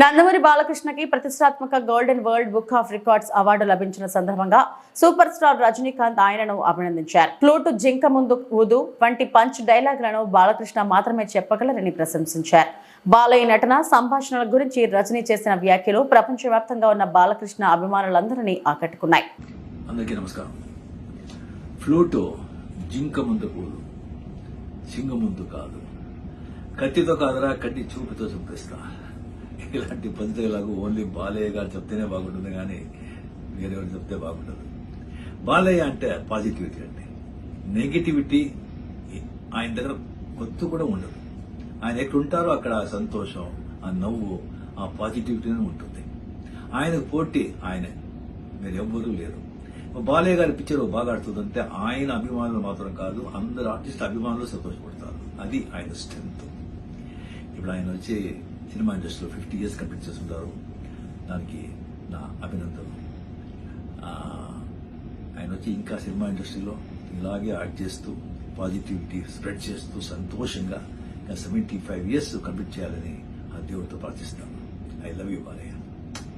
నందమూరి బాలకృష్ణకి ప్రతిష్టాత్మక golden world book of records award లభించిన సందర్భంగా సూపర్ స్టార్ రజనీకాంత్ ఆయనను అభినందించారు. ఫ్లూటు జింక ముందు ఊదు వంటి పంచ్ డైలాగ్లను బాలకృష్ణ మాత్రమే చెప్పగలరని ప్రశంసించారు. బాలయ్య నటన సంభాషణల గురించి రజనీ చేసిన వ్యాఖ్యలు ప్రపంచవ్యాప్తంగా ఉన్న బాలకృష్ణ అభిమానులందరినీ ఆకట్టుకున్నాయి. అందరికీ నమస్కారం. ఫ్లూటు జింక ముందు సింగ ముందు కాదు. కత్తితో కాదురా కత్తి చూపుతో చూపిస్తా. ఇలాంటి పద్ధతి ఇలాగూ ఓన్లీ బాలయ్య గారు చెప్తేనే బాగుంటుంది కానీ వేరెవరు చెప్తే బాగుండదు. బాలయ్య అంటే పాజిటివిటీ అండి. నెగిటివిటీ ఆయన దగ్గర కొత్త కూడా ఉండదు. ఆయన ఎక్కడుంటారో అక్కడ ఆ సంతోషం ఆ నవ్వు ఆ పాజిటివిటీనే ఉంటుంది. ఆయనకు పోటీ ఆయనే. మీరెవ్వరూ లేరు. బాలయ్య గారి పిక్చర్ బాగా ఆడుతుందంటే ఆయన అభిమానులు మాత్రం కాదు అందరు ఆర్టిస్ట్ అభిమానులు సంతోషపడతారు. అది ఆయన స్ట్రెంగ్త్ ఇప్పుడు ఆయన వచ్చి సినిమా ఇండస్ట్రీలో ఫిఫ్టీ ఇయర్స్ కంప్లీట్ చేస్తుంటారు. దానికి నా అభినందనలు. ఆయన వచ్చి ఇంకా సినిమా ఇండస్ట్రీలో ఇలాగే యాడ్ చేస్తూ పాజిటివిటీ స్ప్రెడ్ చేస్తూ సంతోషంగా సెవెంటీ ఫైవ్ ఇయర్స్ కంప్లీట్ చేయాలని ఆ దేవుడితో ప్రార్థిస్తాను ఐ లవ్ యూ బాలయ్య.